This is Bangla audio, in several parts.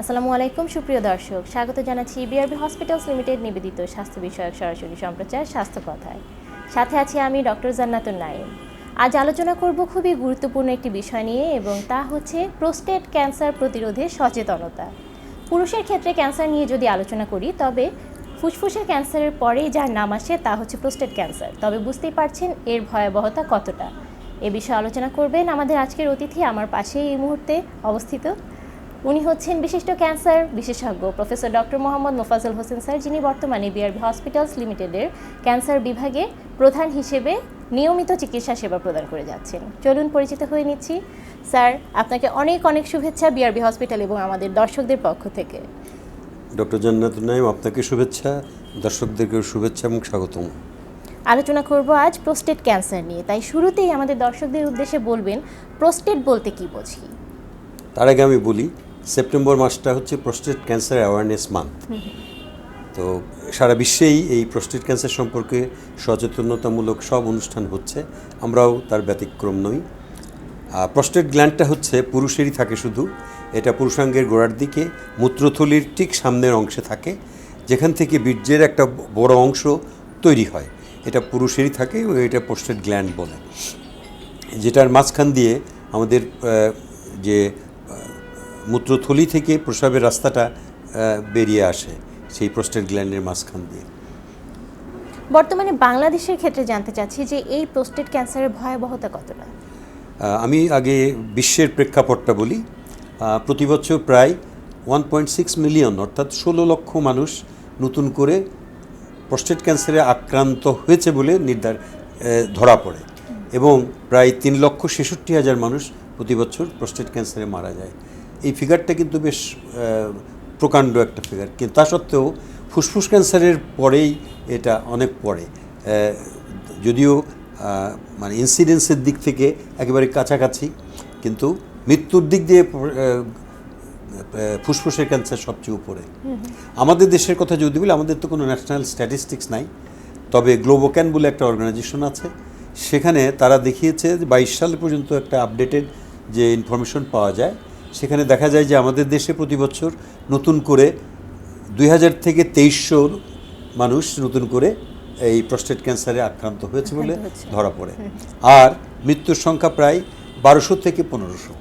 আসসালামু আলাইকুম, সুপ্রিয় দর্শক। স্বাগত জানাচ্ছি বিআরবি হসপিটালস লিমিটেড নিবেদিত স্বাস্থ্য বিষয়ক সরাসরি সম্প্রচার স্বাস্থ্য কথায়। সাথে আছি আমি ডক্টর জান্নাতুন নাইম আজ আলোচনা করব খুবই গুরুত্বপূর্ণ একটি বিষয় নিয়ে এবং তা হচ্ছে প্রোস্টেট ক্যান্সার প্রতিরোধে সচেতনতা। পুরুষের ক্ষেত্রে ক্যান্সার নিয়ে যদি আলোচনা করি, তবে ফুসফুসের ক্যান্সারের পরেই যার নাম আসে তা হচ্ছে প্রোস্টেট ক্যান্সার। তবে বুঝতেই পারছেন এর ভয়াবহতা কতটা। এ বিষয়ে আলোচনা করবেন আমাদের আজকের অতিথি আমার পাশেই এই মুহূর্তে অবস্থিত। উনি হচ্ছেন বিশিষ্ট ক্যান্সার বিশেষজ্ঞ। Professor doctor Mohammad Mofazzal Hossain sir যিনি বর্তমানে বিআরবি হসপিটালস লিমিটেডের ক্যান্সার বিভাগে প্রধান হিসেবে নিয়মিত চিকিৎসা সেবা প্রদান করে যাচ্ছেন। চলুন পরিচিত হয়ে নিচ্ছি। স্যার আপনাকে অনেক অনেক শুভেচ্ছা বিআরবি হসপিটাল এবং আমাদের দর্শকদের পক্ষ থেকে। ডক্টর জান্নাতুল নাইম আপনাকে শুভেচ্ছা দর্শকদেরকেও শুভেচ্ছা এবং স্বাগতম। আলোচনা করব আজ প্রোস্টেট ক্যান্সার নিয়ে। তাই শুরুতেই আমাদের দর্শকদের উদ্দেশ্যে বলবেন প্রোস্টেট বলতে কি বুঝি? তার আগে আমি বলি সেপ্টেম্বর মাসটা হচ্ছে প্রস্টেট ক্যান্সার অ্যাওয়ারনেস মান্থ তো সারা বিশ্বেই এই প্রস্টেট ক্যান্সার সম্পর্কে সচেতনতামূলক সব অনুষ্ঠান হচ্ছে, আমরাও তার ব্যতিক্রম নই। প্রস্টেট গ্ল্যান্ডটা হচ্ছে পুরুষেরই থাকে শুধু, এটা পুরুষাঙ্গের গোড়ার দিকে, মূত্রথলির ঠিক সামনের অংশে থাকে, যেখান থেকে বীর্যের একটা বড় অংশ তৈরি হয়। এটা পুরুষেরই থাকে এটা প্রস্টেট গ্ল্যান্ড বলে। যেটার মাঝখান দিয়ে আমাদের যে মূত্রথলি থেকে প্রস্রাবের রাস্তাটা বেরিয়ে আসে সেই প্রস্টেট গ্ল্যান্ডের মাঝখান দিয়ে। বর্তমানে বাংলাদেশের ক্ষেত্রে জানতে চাচ্ছি যে এই প্রোস্টেট ক্যান্সারের ভয়াবহতা কতটা? আমি আগে বিশ্বের প্রেক্ষাপটটা বলি। প্রতি বছর প্রায় ওয়ান পয়েন্ট সিক্স মিলিয়ন অর্থাৎ ষোলো লক্ষ মানুষ নতুন করে প্রস্টেট ক্যান্সারে আক্রান্ত হয়েছে বলে নির্ধার ধরা পড়ে। এবং প্রায় তিন লক্ষ ছেষট্টি হাজার মানুষ প্রতি বছর প্রস্টেট ক্যান্সারে মারা যায়। এই ফিগারটা কিন্তু বেশ প্রকাণ্ড একটা ফিগার কিন্তু তা সত্ত্বেও ফুসফুস ক্যান্সারের পরেই এটা অনেক পরে যদিও মানে ইনসিডেন্সের দিক থেকে একেবারে কাছাকাছি কিন্তু মৃত্যুর দিক দিয়ে ফুসফুসের ক্যান্সার সবচেয়ে উপরে। আমাদের দেশের কথা যদি বলি আমাদের তো কোনো ন্যাশনাল স্ট্যাটিস্টিক্স নাই। তবে গ্লোবোক্যান বলে একটা অর্গানাইজেশন আছে। সেখানে তারা দেখিয়েছে যে বাইশ সাল পর্যন্ত একটা আপডেটেড যে ইনফরমেশন পাওয়া যায় সেখানে দেখা যায় যে আমাদের দেশে প্রতি বছর নতুন করে দুই হাজার থেকে তেইশশো মানুষ নতুন করে এই প্রস্টেট ক্যান্সারে আক্রান্ত হয়েছে বলে ধরা পড়ে। আর মৃত্যুর সংখ্যা প্রায় বারোশো থেকে পনেরোশো।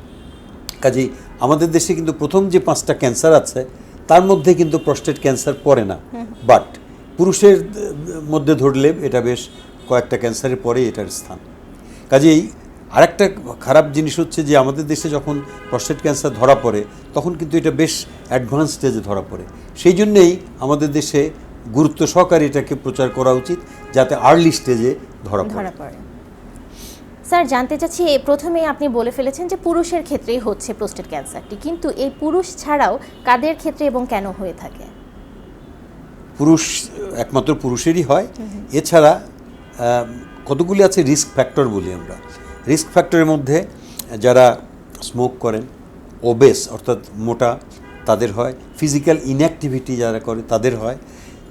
কাজেই আমাদের দেশে কিন্তু প্রথম যে পাঁচটা ক্যান্সার আছে তার মধ্যে কিন্তু প্রস্টেট ক্যান্সার পড়ে না। বাট পুরুষের মধ্যে ধরলে এটা বেশ কয়েকটা ক্যান্সারের পরে এটার স্থান। কাজেই আরেকটা খারাপ জিনিস হচ্ছে যে আমাদের দেশে যখন প্রস্টেট ক্যান্সার ধরা পড়ে তখন কিন্তু এটা বেশ অ্যাডভান্স স্টেজে ধরা পড়ে। সেই জন্যেই আমাদের দেশে গুরুত্ব সহকারে এটাকে প্রচার করা উচিত যাতে আর্লি স্টেজে ধরা পড়ে। ধরা পড়ে। স্যার জানতে চাচ্ছি প্রথমে আপনি বলে ফেলেছেন যে পুরুষের ক্ষেত্রেই হচ্ছে প্রোস্টেট ক্যান্সারটি কিন্তু এই পুরুষ ছাড়াও কাদের ক্ষেত্রে এবং কেন হয়ে থাকে? পুরুষ একমাত্র পুরুষেরই হয়। এছাড়া কতগুলি আছে রিস্ক ফ্যাক্টর বলি আমরা। রিস্ক ফ্যাক্টরের মধ্যে যারা স্মোক করেন, ওবেস অর্থাৎ মোটা, তাদের হয়। ফিজিক্যাল ইনঅ্যাক্টিভিটি যারা করে, তাদের হয়।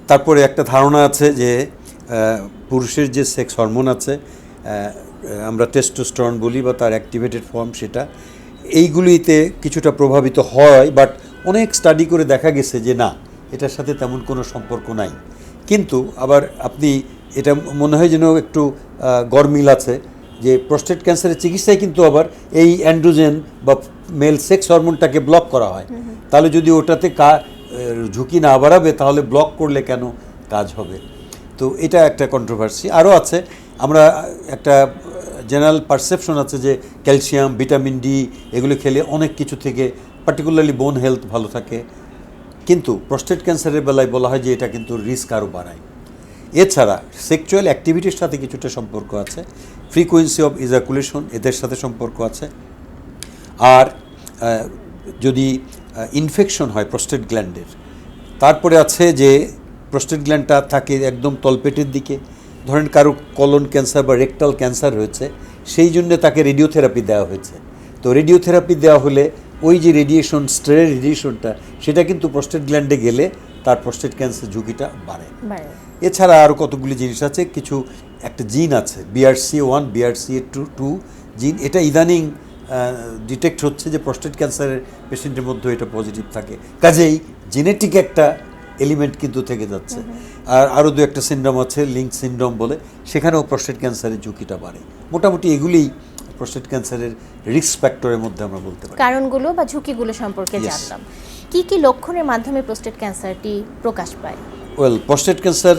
তারপরে একটা ধারণা আছে যে পুরুষের যে সেক্স হরমোন আছে আমরা টেস্টোস্টেরন বলি বা তার অ্যাক্টিভেটেড ফর্ম সেটা, এইগুলিতে কিছুটা প্রভাবিত হয়, বাট অনেক স্টাডি করে দেখা গেছে যে না, এটার সাথে তেমন কোনো সম্পর্ক নাই। কিন্তু আবার আপনি, এটা মনে হয় যেন একটু গরমিল আছে। যে প্রস্টেট ক্যান্সারের চিকিৎসায় কিন্তু আবার এই অ্যান্ড্রোজেন বা মেল সেক্স হরমোনটাকে ব্লক করা হয়। তাহলে যদি ওটাতে কা ঝুঁকি না বাড়াবে তাহলে ব্লক করলে কেন কাজ হবে? তো এটা একটা কন্ট্রোভার্সি আরও আছে আমরা একটা জেনারেল পারসেপশন আছে যে ক্যালসিয়াম ভিটামিন ডি এগুলো খেলে অনেক কিছু থেকে পার্টিকুলারলি বোন হেলথ ভালো থাকে। কিন্তু প্রস্টেট ক্যান্সারের বেলায় বলা হয় যে এটা কিন্তু রিস্ক আরও বাড়ায়। এছাড়া সেক্সুয়াল অ্যাক্টিভিটির সাথে কিছুটা সম্পর্ক আছে। ফ্রিকোয়েন্সি অফ ইজাকুলেশন এদের সাথে সম্পর্ক আছে। আর যদি ইনফেকশন হয় প্রস্টেট গ্ল্যান্ডের তারপরে আছে যে প্রস্টেট গ্ল্যান্ডটা থাকে একদম তলপেটের দিকে। ধরেন কারও কলন ক্যান্সার বা রেকটাল ক্যান্সার হয়েছে, সেই জন্য তাকে রেডিওথেরাপি দেওয়া হয়েছে। তো রেডিওথেরাপি দেওয়া হলে ওই যে রেডিয়েশন স্ট্রে রেডিয়েশনটা সেটা কিন্তু প্রস্টেট গ্ল্যান্ডে গেলে তার প্রস্টেট ক্যান্সার ঝুঁকিটা বাড়ে। এছাড়া আরও কতগুলি জিনিস আছে কিছু একটা জিন আছে BRC one BRC two two gene এটা ইদানিং ডিটেক্ট হচ্ছে যে প্রস্টেট ক্যান্সারের পেশেন্টের মধ্যে এটা পজিটিভ থাকে। কাজেই জেনেটিক একটা এলিমেন্ট কিন্তু থেকে যাচ্ছে। আর আরও দু একটা সিন্ড্রোম আছে লিঙ্ক সিন্ড্রোম বলে সেখানেও প্রস্টেট ক্যান্সারের ঝুঁকিটা বাড়ে। মোটামুটি এগুলিই প্রস্টেট ক্যান্সারের রিস্ক ফ্যাক্টরের মধ্যে আমরা বলতে পারি। কারণগুলো বা ঝুঁকিগুলো সম্পর্কে. জানলাম। কি কি লক্ষণের মাধ্যমে প্রোস্টেট ক্যান্সারটি প্রকাশ পায়? ওয়েল প্রোস্টেট ক্যান্সার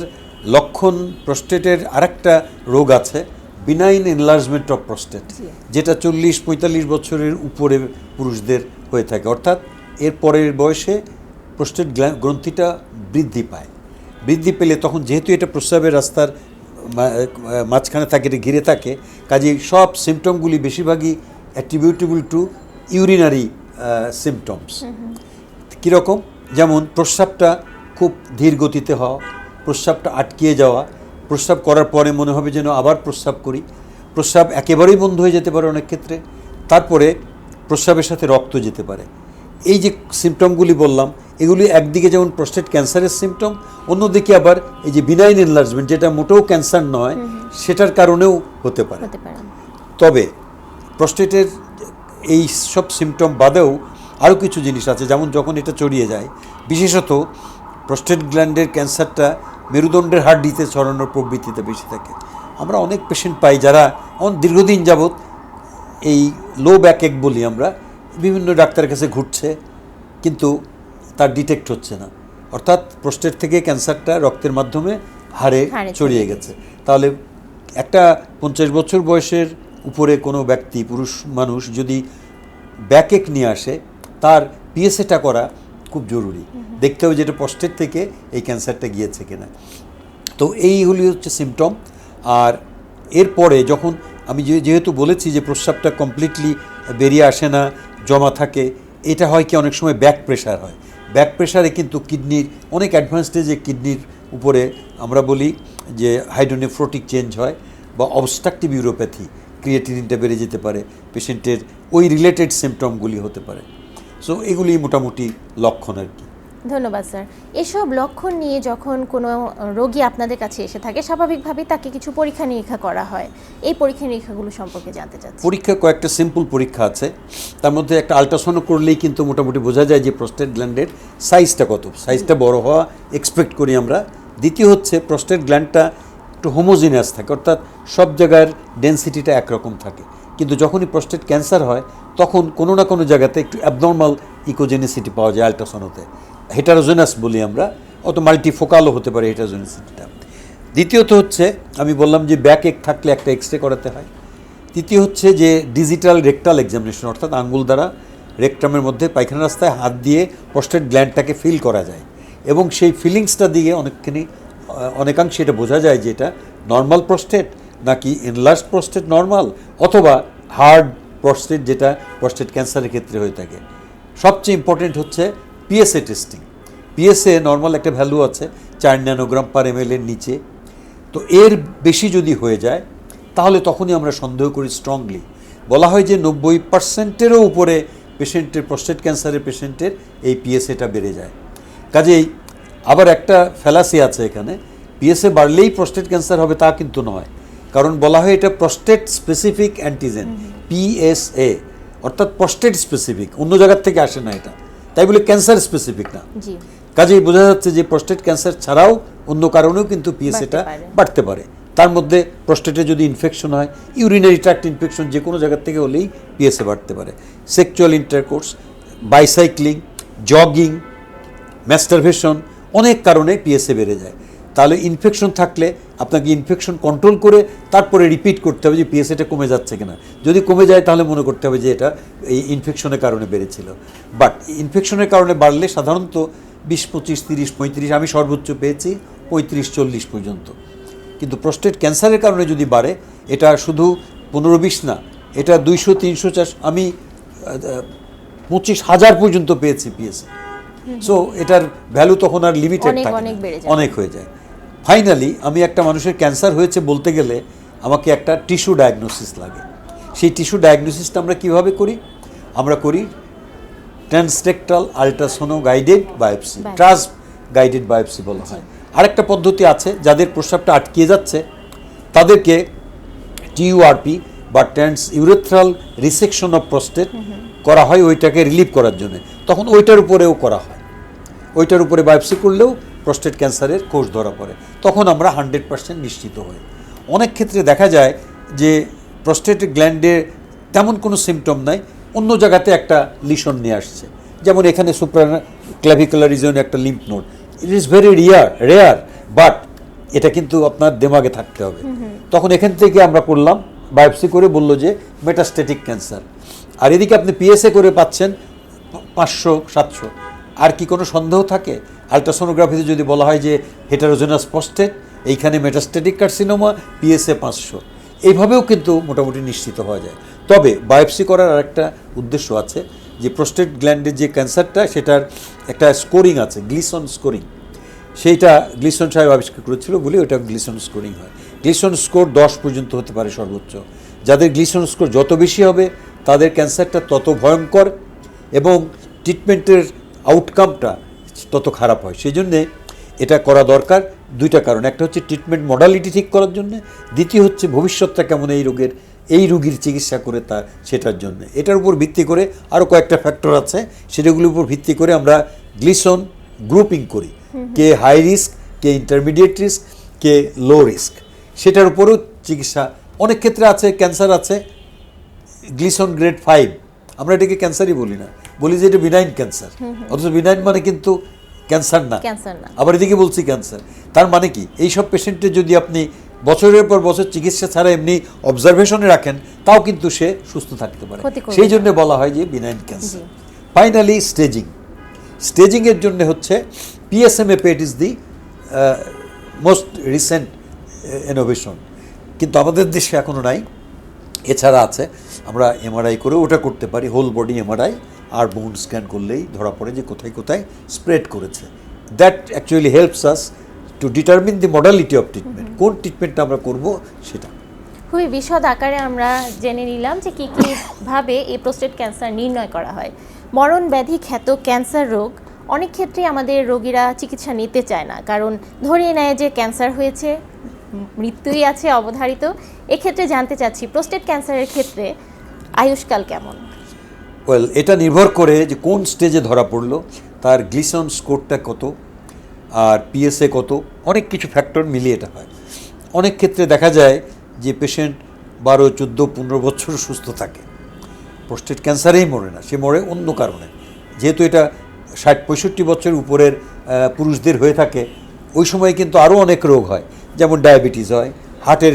লক্ষণ প্রোস্টেটের আরেকটা রোগ আছে বিনাইন এনলার্জমেন্ট অফ প্রোস্টেট যেটা চল্লিশ পঁয়তাল্লিশ বছরের উপরে পুরুষদের হয়ে থাকে। অর্থাৎ এর পরের বয়সে প্রোস্টেট গ্রন্থিটা বৃদ্ধি পায়। বৃদ্ধি পেলে তখন যেহেতু এটা প্রস্রাবের রাস্তার মাঝখানে থাকে এটা ঘিরে থাকে। কাজেই সব সিমটমগুলি বেশিরভাগই অ্যাট্রিবিউটেবল টু ইউরিনারি সিমটমস কীরকম? যেমন প্রস্রাবটা খুব ধীর গতিতে হওয়া প্রস্রাবটা আটকিয়ে যাওয়া প্রস্রাব করার পরে মনে হবে যেন আবার প্রস্রাব করি। প্রস্রাব একেবারেই বন্ধ হয়ে যেতে পারে অনেক ক্ষেত্রে। তারপরে প্রস্রাবের সাথে রক্ত যেতে পারে। এই যে সিমটমগুলি বললাম এগুলি একদিকে যেমন প্রস্টেট ক্যান্সারের সিমটম অন্যদিকে আবার এই যে বিনাইন এনলার্জমেন্ট যেটা মোটেও ক্যান্সার নয় সেটার কারণেও হতে পারে। তবে প্রস্টেটের এই সব সিমটম বাদেও আরও কিছু জিনিস আছে যেমন যখন এটা চড়িয়ে যায় বিশেষত প্রস্টেট গ্ল্যান্ডের ক্যান্সারটা মেরুদণ্ডের হাড্ডিতে ছড়ানোর প্রবৃত্তিতে বেশি থাকে। আমরা অনেক পেশেন্ট পাই যারা অন- দীর্ঘদিন যাবৎ এই লো ব্যাক এক বলি আমরা বিভিন্ন ডাক্তারের কাছে ঘুরছে কিন্তু তার ডিটেক্ট হচ্ছে না। অর্থাৎ প্রস্টেট থেকে ক্যান্সারটা রক্তের মাধ্যমে হারে ছড়িয়ে গেছে। তাহলে একটা পঞ্চাশ বছর বয়সের উপরে কোনো ব্যক্তি পুরুষ মানুষ যদি ব্যাকেক নিয়ে আসে তার পিএসএটা করা খুব জরুরি। দেখতে হবে যেটা প্রস্টেট থেকে এই ক্যান্সারটা গিয়েছে কিনা। তো এইগুলি হচ্ছে সিমটম আর এরপরে যখন আমি যে- যেহেতু বলেছি যে প্রস্রাবটা কমপ্লিটলি বেরিয়ে আসে না জমা থাকে এটা হয় কি অনেক সময় ব্যাক প্রেশার হয়। ব্যাক প্রেশারে কিন্তু কিডনির অনেক অ্যাডভান্স স্টেজে কিডনির উপরে আমরা বলি যে হাইড্রোনেফ্রোটিক চেঞ্জ হয় বা অবস্ট্রাকটিভ ইউরোপ্যাথি ক্রিয়েটিনিনটা বেড়ে যেতে পারে পেশেন্টের ওই রিলেটেড সিমটমগুলি হতে পারে। সো এগুলি মোটামুটি লক্ষণ আর কি। ধন্যবাদ স্যার। এসব লক্ষণ নিয়ে যখন কোনো রোগী আপনাদের কাছে এসে থাকে স্বাভাবিকভাবেই তাকে কিছু পরীক্ষা নিরীক্ষা করা হয়। এই পরীক্ষা নিরীক্ষাগুলো সম্পর্কে জানতে চাচ্ছি। পরীক্ষা কয়েকটা সিম্পল পরীক্ষা আছে। তার মধ্যে একটা আল্ট্রাসাউন্ড করলেই কিন্তু মোটামুটি বোঝা যায় যে প্রস্টেট গ্ল্যান্ডের সাইজটা কত। সাইজটা বড় হওয়া এক্সপেক্ট করি আমরা। দ্বিতীয় হচ্ছে প্রস্টেট গ্ল্যান্ডটা একটু হোমোজিনিয়াস থাকে অর্থাৎ সব জায়গার ডেন্সিটিটা একরকম থাকে। কিন্তু যখনই প্রস্টেট ক্যান্সার হয় তখন কোনো না কোনো জায়গাতে একটু অ্যাবনর্মাল ইকোজেনিসিটি পাওয়া যায় আল্ট্রাসাউন্ডতে হেটারোজেনাস বলি আমরা, অত মাল্টিফোকালও হতে পারে হেটারোজেনিসিটিটা দ্বিতীয়ত হচ্ছে, আমি বললাম যে ব্যাক এক থাকলে একটা এক্স রে করাতে হয়। তৃতীয় হচ্ছে যে ডিজিটাল রেকটাল এক্সামিনেশন অর্থাৎ আঙ্গুল দ্বারা রেকটামের মধ্যে পায়খানা রাস্তায় হাত দিয়ে প্রস্টেট গ্ল্যান্ডটাকে ফিল করা যায়। এবং সেই ফিলিংসটা দিয়ে অনেকখানি অনেকাংশে এটা বোঝা যায় যে এটা নর্মাল প্রস্টেট নাকি এনলার্জ প্রস্টেট নর্মাল অথবা হার্ড প্রস্টেট যেটা প্রস্টেট ক্যান্সারের ক্ষেত্রে হয়ে থাকে। সবচেয়ে ইম্পর্টেন্ট হচ্ছে পিএসএ টেস্টিং পিএসএ নর্মাল একটা ভ্যালু আছে চার ন্যানোগ্রাম পার এম এর নিচে। তো এর বেশি যদি হয়ে যায় তাহলে তখনই আমরা সন্দেহ করি স্ট্রংলি বলা হয় যে নব্বই পার্সেন্টেরও উপরে পেশেন্টের প্রস্টেট ক্যান্সারের পেশেন্টের এই পিএসএটা বেড়ে যায়। কাজেই আবার একটা ফ্যালাসি আছে এখানে। পিএসএ বাড়লেই প্রস্টেট ক্যান্সার হবে তা কিন্তু নয়। কারণ বলা হয় এটা প্রস্টেট স্পেসিফিক অ্যান্টিজেন পিএসএ অর্থাৎ প্রস্টেট স্পেসিফিক অন্য জায়গার থেকে আসে না এটা। তাই বলে ক্যান্সার স্পেসিফিক না। কাজেই বোঝা যাচ্ছে যে প্রস্টেট ক্যান্সার ছাড়াও অন্য কারণেও কিন্তু পিএসএটা। বাড়তে পারে। তার মধ্যে প্রস্টেটে যদি ইনফেকশন হয় ইউরিনারি ট্র্যাক্ট ইনফেকশন যে কোনো জায়গার থেকে হলেই পিএসএ বাড়তে পারে। Sexual intercourse bicycling jogging masturbation অনেক কারণে পিএসএ বেড়ে যায়। তাহলে ইনফেকশন থাকলে আপনাকে ইনফেকশন কন্ট্রোল করে তারপরে রিপিট করতে হবে যে পিএসএটা কমে যাচ্ছে কিনা। যদি কমে যায় তাহলে মনে করতে হবে যে এটা এই ইনফেকশনের কারণে বেড়েছিল। বাট ইনফেকশনের কারণে বাড়লে সাধারণত বিশ পঁচিশ তিরিশ পঁয়ত্রিশ আমি সর্বোচ্চ পেয়েছি পঁয়ত্রিশ চল্লিশ পর্যন্ত। কিন্তু প্রস্টেট ক্যান্সারের কারণে যদি বাড়ে এটা শুধু পনেরো বিশ না এটা দুইশো তিনশো চার আমি পঁচিশ হাজার পর্যন্ত পেয়েছি পিএসএ সো এটার ভ্যালু তখন আর লিমিটেড থাকে। অনেক হয়ে যায়। ফাইনালি আমি একটা মানুষের ক্যান্সার হয়েছে বলতে গেলে আমাকে একটা টিস্যু ডায়াগনোসিস লাগে। সেই টিস্যু ডায়াগনোসিসটা আমরা কীভাবে করি? আমরা করি transrectal ultrasono guided biopsy. TRUS guided biopsy বলা হয়। আরেকটা পদ্ধতি আছে যাদের প্রস্রাবটা আটকিয়ে যাচ্ছে তাদেরকে টিইউআরপি বা trans urethral resection of prostate করা হয় ওইটাকে রিলিভ করার জন্য। তখন ওইটার উপরেও করা হয়। ওইটার উপরে বায়োপসি করলেও প্রস্টেট ক্যান্সারের কোষ ধরা পড়ে। তখন আমরা হান্ড্রেড পার্সেন্ট নিশ্চিত হই। অনেক ক্ষেত্রে দেখা যায় যে প্রস্টেট গ্ল্যান্ডে তেমন কোনো সিমটম নাই অন্য জায়গাতে একটা লিশন নিয়ে আসছে। যেমন এখানে সুপ্রা ক্লাভিকুলার রিজনে একটা lymph node it is very rear rare but এটা কিন্তু আপনার দেমাগে থাকতে হবে। তখন এখান থেকে আমরা করলাম বায়োপসি করে বলল যে মেটাস্টেটিক ক্যান্সার আর এদিকে আপনি পিএসএ করে পাচ্ছেন পাঁচশো সাতশো। আর কি কোনো সন্দেহ থাকে? আলট্রাসোনোগ্রাফিতে যদি বলা হয় যে হেটারোজেনাস প্রস্টেট এইখানে মেটাস্টেটিক কার্সিনোমা পিএসএ পাঁচশো। এইভাবেও কিন্তু মোটামুটি নিশ্চিত হওয়া যায়। তবে বায়োপসি করার আরেকটা উদ্দেশ্য আছে যে প্রস্টেট গ্ল্যান্ডের যে ক্যান্সারটা, সেটার একটা স্কোরিং আছে গ্লিসন স্কোরিং সেইটা গ্লিসন সাহেব আবিষ্কার করেছিল বলে ওটা গ্লিসন স্কোরিং হয়। গ্লিসন স্কোর দশ পর্যন্ত হতে পারে সর্বোচ্চ। যাদের গ্লিসন স্কোর যত বেশি হবে, তাদের ক্যান্সারটা তত ভয়ঙ্কর এবং ট্রিটমেন্টের আউটকামটা তত খারাপ হয়। সেই জন্যে এটা করা দরকার দুইটা কারণ। একটা হচ্ছে ট্রিটমেন্ট মডালিটি ঠিক করার জন্য দ্বিতীয় হচ্ছে ভবিষ্যৎটা কেমন এই রোগের এই রুগীর চিকিৎসা করে তা সেটার জন্য। এটার উপর ভিত্তি করে আরও কয়েকটা ফ্যাক্টর আছে সেটাগুলোর উপর ভিত্তি করে আমরা গ্লিসন গ্রুপিং করি। কে হাই রিস্ক কে ইন্টারমিডিয়েট রিস্ক কে লো রিস্ক সেটার উপরও চিকিৎসা অনেক ক্ষেত্রে আছে ক্যান্সার আছে গ্লিসন গ্রেড ফাইভ আমরা এটাকে ক্যান্সারই বলি না। বলি যে এটা বিনাইন ক্যান্সার অথচ বিনাইন মানে কিন্তু ক্যান্সার না। ক্যান্সার না। আবার এদিকে বলছি ক্যান্সার। তার মানে কি? এই সব পেশেন্টের যদি আপনি বছরের পর বছর চিকিৎসা ছাড়া এমনি অবজারভেশনে রাখেন তাও কিন্তু সে সুস্থ থাকতে পারে। সেই জন্য বলা হয় যে বিনাইন ক্যান্সার ফাইনালি স্টেজিং স্টেজিংয়ের জন্য হচ্ছে PSMA PET is the most recent innovation কিন্তু আমাদের দেশে এখনও নাই। এছাড়া আছে। আমরা এমআরআই করে ওটা করতে পারি। হোল বডি এমআরআই আর বোন স্ক্যান করলেই ধরা পড়ে যে কোথায় কোথায় স্প্রেড করেছে। That actually helps us to determine the modality of treatment কোন ট্রিটমেন্টটা আমরা করব সেটা। খুবই বিশদ আকারে আমরা জেনে নিলাম যে কী কীভাবে এই প্রোস্টেট ক্যান্সার নির্ণয় করা হয়। মরণ ব্যাধি খ্যাত ক্যান্সার রোগ অনেক ক্ষেত্রে আমাদের রোগীরা চিকিৎসা নিতে চায় না। কারণ ধরিয়ে নেয় যে ক্যান্সার হয়েছে মৃত্যুই আছে অবধারিত। এক্ষেত্রে জানতে চাচ্ছি প্রোস্টেট ক্যান্সারের ক্ষেত্রে আয়ুষ্কাল কেমন? ওয়েল এটা নির্ভর করে যে কোন স্টেজে ধরা পড়ল, তার গ্লিসন স্কোরটা কত, আর পিএসএ কত, অনেক কিছু ফ্যাক্টর মিলিয়ে এটা হয়। অনেক ক্ষেত্রে দেখা যায় যে পেশেন্ট বারো, চোদ্দ, পনেরো বছর সুস্থ থাকে। প্রোস্টেট ক্যান্সারেই মরে না, সে মরে অন্য কারণে। যেহেতু এটা ষাট, পঁয়ষট্টি বছর উপরের পুরুষদের হয়ে থাকে, ওই সময় কিন্তু আরও অনেক রোগ হয়। যেমন ডায়াবেটিস হয় হার্টের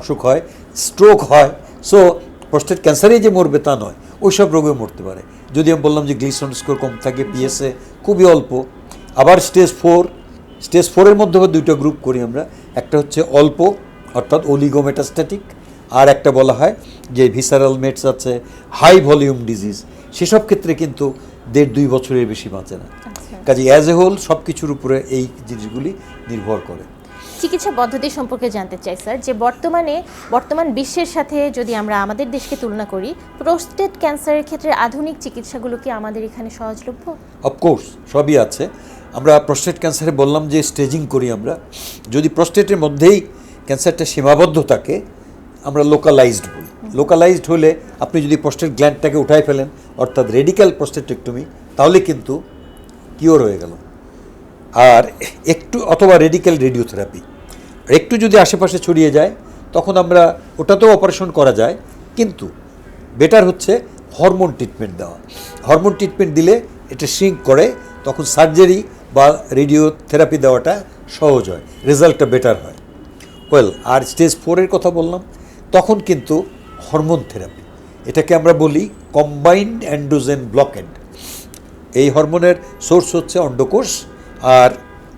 অসুখ হয় স্ট্রোক হয়। সো প্রোস্টেট ক্যান্সারেই যে মরবে তা নয় ওই সব রোগে মরতে পারে। যদি আমি বললাম যে গ্লিসন স্কোর কম থাকে পিএসএ খুবই অল্প। আবার স্টেজ ফোর স্টেজ ফোরের মধ্যে দুইটা গ্রুপ করি আমরা। একটা হচ্ছে অল্প অর্থাৎ ওলিগোমেটাস্ট্যাটিক আর একটা বলা হয় যে ভিসারাল মেটস আছে হাই ভলিউম ডিজিজ সেসব ক্ষেত্রে কিন্তু দেড় দুই বছরের বেশি বাঁচে না। আচ্ছা। কাজে অ্যাজ এ হোল সব কিছুর উপরে এই জিনিসগুলি নির্ভর করে। চিকিৎসা পদ্ধতি সম্পর্কে জানতে চাই, স্যার, যে বর্তমানে, বর্তমান বিশ্বের সাথে যদি আমরা আমাদের দেশকে তুলনা করি, প্রোস্টেট ক্যান্সারের ক্ষেত্রে আধুনিক চিকিৎসাগুলো কি আমাদের এখানে সহজলভ্য? অফকোর্স সবই আছে। আমরা প্রস্টেট ক্যান্সারে বললাম যে স্টেজিং করি আমরা। যদি প্রস্টেটের মধ্যেই ক্যান্সারটা সীমাবদ্ধ থাকে, আমরা লোকালাইজড বলি। লোকালাইজড হলে আপনি যদি প্রস্টেট গ্ল্যান্ডটাকে উঠাই ফেলেন, অর্থাৎ রেডিক্যাল প্রস্টেটেক্টমি তাহলে কিন্তু কিওর হয়ে গেল। আর একটু অথবা রেডিক্যাল রেডিওথেরাপি একটু যদি আশেপাশে ছড়িয়ে যায়, তখন আমরা ওটাতেও অপারেশন করা যায়, কিন্তু বেটার হচ্ছে হরমোন ট্রিটমেন্ট দেওয়া। হরমোন ট্রিটমেন্ট দিলে এটা সিঙ্ক করে, তখন সার্জারি বা রেডিওথেরাপি দেওয়াটা সহজ হয় রেজাল্টটা বেটার হয়। ওয়েল আর স্টেজ ফোরের কথা বললাম, তখন কিন্তু হরমোন থেরাপি এটাকে আমরা বলি কম্বাইন্ড অ্যান্ডোজেন ব্লকেড এই হরমোনের সোর্স হচ্ছে অন্ডকোষ আর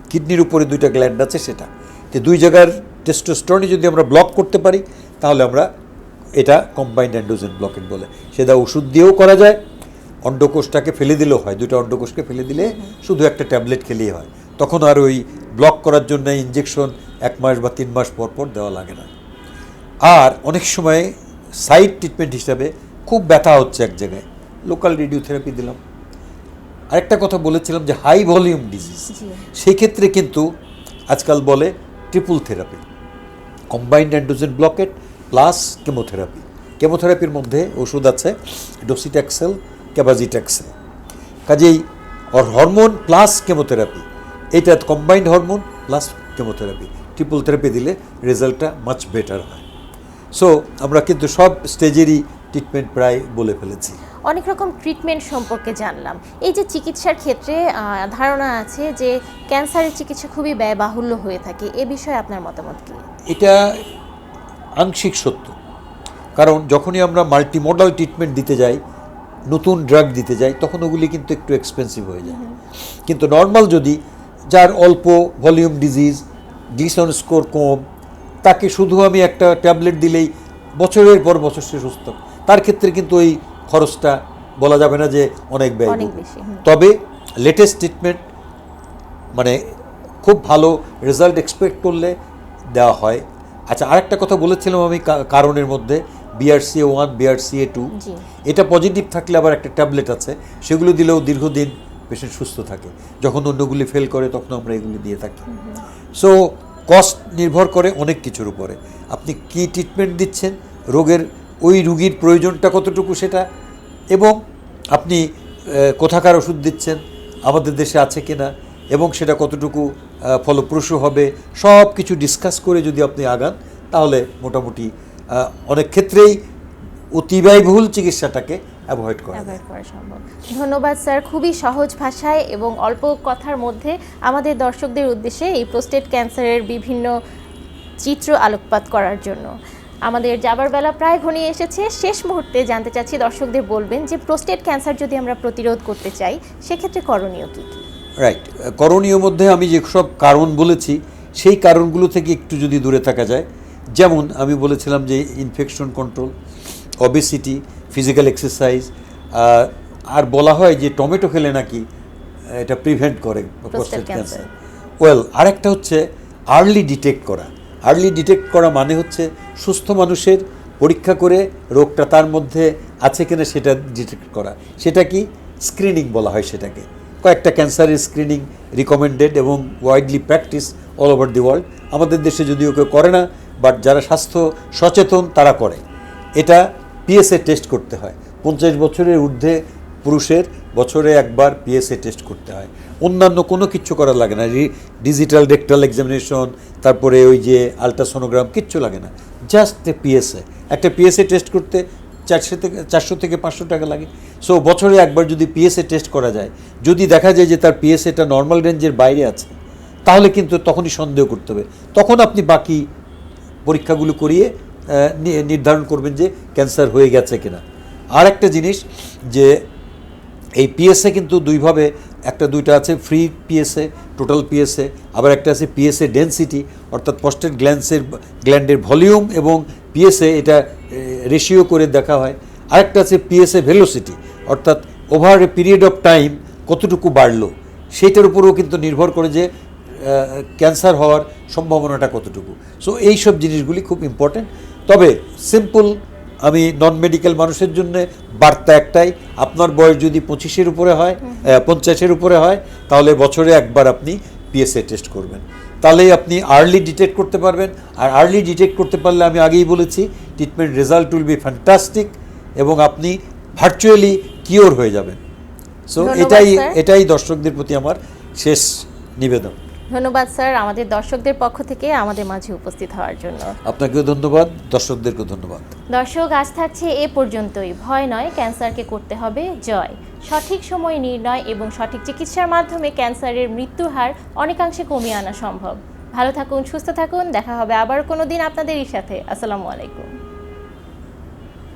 কিডনির উপরে দুইটা গ্ল্যান্ড আছে, সেটা। তো দুই জায়গার টেস্টোস্টেরনই যদি আমরা ব্লক করতে পারি, তাহলে আমরা এটা কম্বাইন্ড অ্যান্ডোজেন ব্লকেট বলে। সেটা ওষুধ দিয়েও করা যায়, অন্ডকোষটাকে ফেলে দিলেও হয়। দুটো অন্ডকোষকে ফেলে দিলে শুধু একটা ট্যাবলেট খেলেই হয়। তখন আর ওই ব্লক করার জন্য ইঞ্জেকশন এক মাস বা তিন মাস পর পর দেওয়া লাগে না। আর অনেক সময় সাইড ট্রিটমেন্ট হিসাবে খুব ব্যথা হচ্ছে এক জায়গায়। লোকাল রেডিওথেরাপি দিলাম। আরেকটা কথা বলেছিলাম যে হাই ভলিউম ডিজিজ জি। সেই ক্ষেত্রে কিন্তু আজকাল বলে triple therapy combined androgen blockade plus chemotherapy কেমোথেরাপির মধ্যে ওষুধ আছে ডোসিট্যাক্সেল ক্যাবাজিট্যাক্সেল কাজেই ওর হরমোন প্লাস কেমোথেরাপি এটা combined hormone plus chemotherapy triple therapy দিলে রেজাল্টটা মাচ বেটার হয়। সো আমরা কিন্তু সব স্টেজেরই ট্রিটমেন্ট প্রায় বলে ফেলেছি। অনেক রকম ট্রিটমেন্ট সম্পর্কে জানলাম। এই যে চিকিৎসার ক্ষেত্রে ধারণা আছে যে ক্যান্সারের চিকিৎসা খুবই ব্যয়বাহুল্য হয়ে থাকে। এ বিষয়ে আপনার মতামত কি? এটা আংশিক সত্য। কারণ যখনই আমরা মাল্টিমোডাল ট্রিটমেন্ট দিতে যাই নতুন ড্রাগ দিতে যাই তখন ওগুলি কিন্তু একটু এক্সপেন্সিভ হয়ে যায়। কিন্তু নর্মাল যদি যার অল্প ভলিউম ডিজিজ গ্লিসন স্কোর কম তাকে শুধু আমি একটা ট্যাবলেট দিলেই বছরের পর বছর সে সুস্থ। তার ক্ষেত্রে কিন্তু ওই খরচটা বলা যাবে না যে অনেক ব্যয় তবে লেটেস্ট ট্রিটমেন্ট মানে খুব ভালো রেজাল্ট এক্সপেক্ট করলে দেওয়া হয়। আচ্ছা আরেকটা কথা বলেছিলাম আমি কারণের মধ্যে বিআরসিএ ওয়ান বিআরসিএ টু এটা পজিটিভ থাকলে আবার একটা ট্যাবলেট আছে সেগুলো দিলেও দীর্ঘদিন পেশেন্ট সুস্থ থাকে। যখন অন্যগুলি ফেল করে তখন আমরা এগুলি দিয়ে থাকি। সো কস্ট নির্ভর করে অনেক কিছুর উপরে। আপনি কি ট্রিটমেন্ট দিচ্ছেন? রোগের ওই রুগীর প্রয়োজনটা কতটুকু সেটা? এবং আপনি কোথাকার ওষুধ দিচ্ছেন? আমাদের দেশে আছে কিনা? এবং সেটা কতটুকু ফলপ্রসূ হবে? সব কিছু ডিসকাস করে যদি আপনি আগান, তাহলে মোটামুটি অনেক ক্ষেত্রেই অতি ব্যয়বহুল চিকিৎসাটাকে অ্যাভয়েড করা সম্ভব। ধন্যবাদ স্যার। খুবই সহজ ভাষায় এবং অল্প কথার মধ্যে আমাদের দর্শকদের উদ্দেশ্যে এই প্রোস্টেট ক্যান্সারের বিভিন্ন চিত্র আলোকপাত করার জন্য। আমাদের যাবার বেলা প্রায় ঘনিয়ে এসেছে। শেষ মুহূর্তে জানতে চাচ্ছি দর্শকদের বলবেন যে প্রোস্টেট ক্যান্সার যদি আমরা প্রতিরোধ করতে চাই সেক্ষেত্রে করণীয় কী? কী রাইট করণীয় মধ্যে আমি যে সব কারণ বলেছি সেই কারণগুলো থেকে একটু যদি দূরে থাকা যায় যেমন আমি বলেছিলাম যে infection control obesity physical exercise আর বলা হয় যে টমেটো খেলে নাকি এটা প্রিভেন্ট করে প্রোস্টেট। ক্যান্সার ওয়েল আরেকটা হচ্ছে আর্লি ডিটেক্ট করা। আর্লি ডিটেক্ট করা মানে হচ্ছে সুস্থ মানুষের পরীক্ষা করে রোগটা তার মধ্যে আছে কিনা সেটা ডিটেক্ট করা। সেটা কি? স্ক্রিনিং বলা হয় সেটাকে। কয়েকটা ক্যান্সারের স্ক্রিনিং রিকমেন্ডেড এবং widely practice all over the world আমাদের দেশে যদিও কেউ করে না বাট যারা স্বাস্থ্য সচেতন তারা করে। এটা পিএসএ টেস্ট করতে হয়। পঞ্চাশ বছরের ঊর্ধ্বে পুরুষের বছরে একবার পিএসএ টেস্ট করতে হয়। অন্যান্য কোনো কিচ্ছু করা লাগে না। ডিজিটাল রেকটাল এক্সামিনেশন তারপরে ওই যে আলট্রাসোনোগ্রাম কিচ্ছু লাগে না। জাস্ট পিএসএ একটা পিএসএ টেস্ট করতে চারশো থেকে চারশো থেকে পাঁচশো টাকা লাগে। সো বছরে একবার যদি পিএসএ টেস্ট করা যায়, যদি দেখা যায় যে তার পিএসএটা নর্মাল রেঞ্জের বাইরে আছে, তাহলে কিন্তু তখনই সন্দেহ করতে হবে। তখন আপনি বাকি পরীক্ষাগুলো করিয়ে নির্ধারণ করবেন যে ক্যান্সার হয়ে গেছে কিনা। আর একটা জিনিস যে এই পিএসএ কিন্তু দুইভাবে, একটা দুইটা আছে ফ্রি পিএসএ টোটাল পিএসএ আবার একটা আছে পিএসএ ডেন্সিটি অর্থাৎ প্রস্টেট গ্ল্যান্সের গ্ল্যান্ডের ভলিউম এবং পিএসএ এটা রেশিও করে দেখা হয়। আরেকটা আছে পিএসএ ভেলোসিটি অর্থাৎ over a period of time কতটুকু বাড়লো, সেইটার উপরেও কিন্তু নির্ভর করে যে ক্যান্সার হওয়ার সম্ভাবনাটা কতটুকু। সো এই সব জিনিসগুলি খুব ইম্পর্ট্যান্ট তবে সিম্পল আমি নন মেডিকেল মানুষের জন্য বার্তা একটাই আপনার বয়স যদি পঁচিশের উপরে হয় পঞ্চাশের উপরে হয় তাহলে বছরে একবার আপনি পিএসএ টেস্ট করবেন। তাহলেই আপনি আর্লি ডিটেক্ট করতে পারবেন আর আর্লি ডিটেক্ট করতে পারলে আমি আগেই বলেছি treatment result will be fantastic এবং আপনি ভার্চুয়ালি কিওর হয়ে যাবেন। সো এটাই এটাই দর্শকদের প্রতি আমার শেষ নিবেদন। ধন্যবাদ স্যার আমাদের দর্শকদের পক্ষ থেকে আমাদের মাঝে উপস্থিত হওয়ার জন্য। আপনাকেও ধন্যবাদ দর্শকদেরকেও ধন্যবাদ। দর্শক আজ থাকছে এ পর্যন্তই। ভয় নয় ক্যান্সারকে করতে হবে জয়। সঠিক সময় নির্ণয় এবং সঠিক চিকিৎসার মাধ্যমে ক্যান্সারের মৃত্যু হার অনেকাংশে কমিয়ে আনা সম্ভব। ভালো থাকুন সুস্থ থাকুন দেখা হবে আবার কোনো দিন আপনাদেরই সাথে। আসসালামু আলাইকুম।